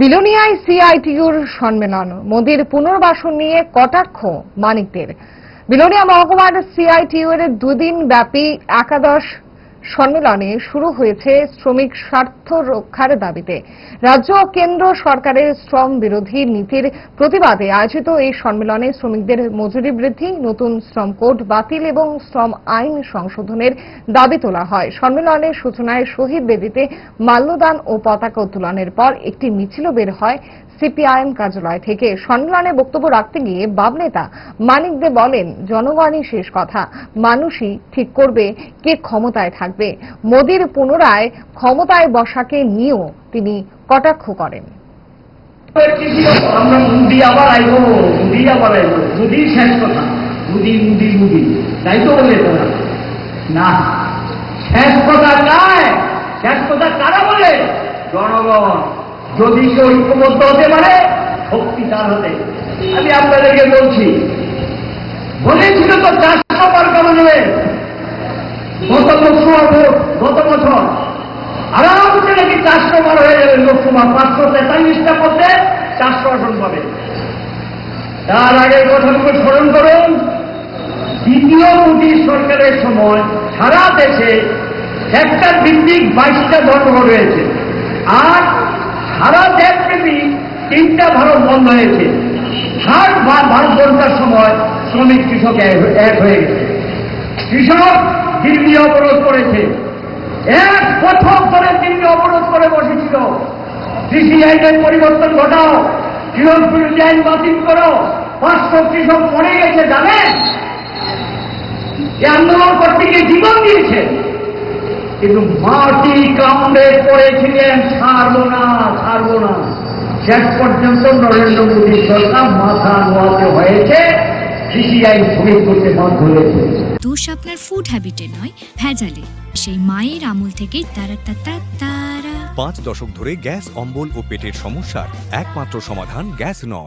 বিলোনিয়ায় সিআইটিউর সম্মেলন মোদীর পুনর্বাসন নিয়ে কটাক্ষ মানিকদের। বিলোনিয়া মহকুমার এর দুদিন ব্যাপী একাদশ সম্মেলনে শুরু হয়েছে শ্রমিক স্বার্থ রক্ষার দাবিতে। রাজ্য কেন্দ্র সরকারের শ্রম বিরোধী নীতির প্রতিবাদে আয়োজিত এই সম্মেলনে শ্রমিকদের মজুরি বৃদ্ধি, নতুন শ্রম কোড বাতিল এবং শ্রম আইন সংশোধনের দাবি তোলা হয়। সম্মেলনের সূচনায় শহীদ বেদিতে মাল্যদান ও পতাকা উত্তোলনের পর একটি মিছিল বের হয়। সিপিআইএম কার্যালয় থেকে সম্মেলনে বক্তব্য রাখতে গিয়ে বাম নেতা মানিক দে বলেন, জনগণই শেষ কথা। মানুষই ঠিক করবে কে ক্ষমতায় থাকবে। মোদীর পুনরায় ক্ষমতায় বসাকে নিয়েও তিনি কটাক্ষ করেন। শেষ কথা শেষ কথা কারা বলে? জনগণ। যদি সে ঐক্যবদ্ধ হতে পারে শক্তি তার হতে। আমি আপনাদেরকে বলছি, বলেছিল তো চারশো বার কারণে গত লোকসভা গত বছর। আরাম আরামসে নাকি চারশো বার হয়ে যাবে লোকসভা, পাঁচশো তেতাল্লিশটা পথে চারশো আসন পাবে। তার আগের কথাগুলো স্মরণ করুন। দ্বিতীয় মোদী সরকারের সময় সারা দেশে সেক্টর ভিত্তিক বাইশটা ধর্মঘট রয়েছে। আর সারা দেশব্যাপী তিনটা ভারত বন্ধ হয়েছে। ষাট ভারত বন্ধার সময় শ্রমিক, কৃষক এক- হয়ে গেছে। কৃষক দিল্লি অবরোধ করেছে। এক বছর ধরে দিল্লি অবরোধ করে বসেছিল। কৃষি আইনের পরিবর্তন ঘটাও কৃষক বিরোধী আইন বাতিল করো, পাঁচশো কৃষক মরে গেছে, জানেন? যে আন্দোলন করতে গিয়ে জীবন দিয়েছে। কিন্তু মাটি কামড়ে পড়েছিলেন ছাড়বো না ছাড়বো না শেষ পর্যন্ত নরেন্দ্র মোদী সরকার মাথা নোয়াতে হয়েছে কৃষি স্থগিত করতে বাধ্য হয়েছে। দোষ আপনার ফুড হ্যাবিটে নয় ভেজালে। সেই মায়ের আমল থেকেই তারা তারা তারা। পাঁচ দশক ধরে গ্যাস অম্বল ও পেটের সমস্যার একমাত্র সমাধান গ্যাস নল।